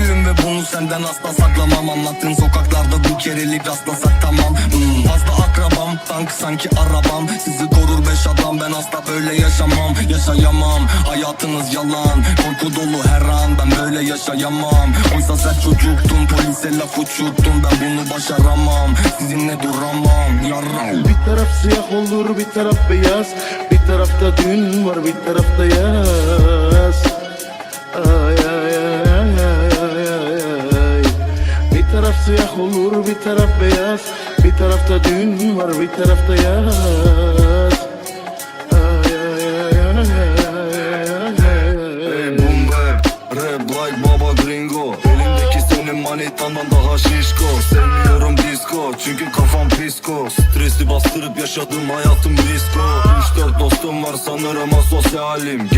ve bunu senden asla saklamam. Anlattığın sokaklarda bu kerelik rastlasak tamam. Hmm, Fazla akrabam tank sanki arabam. Sizi korur beş adam ben asla böyle yaşamam. Yaşayamam hayatınız yalan. Korku dolu her an ben böyle yaşayamam. Oysa sen çocuktun polise laf uçuttun Ben bunu başaramam sizinle duramam. Yarram. Bir taraf siyah olur bir taraf beyaz. Bir tarafta dün var bir tarafta yaz taraf siyah olur bir taraf beyaz. Bir tarafta dün var bir tarafta yaz. Hey boom Rap like baba gringo. Elimdeki senin manitandan daha şişko. Sevmiyorum disco çünkü kafam pisko Stresi bastırıp yaşadım hayatım risko 3-4 dostum var sanırım asosyalim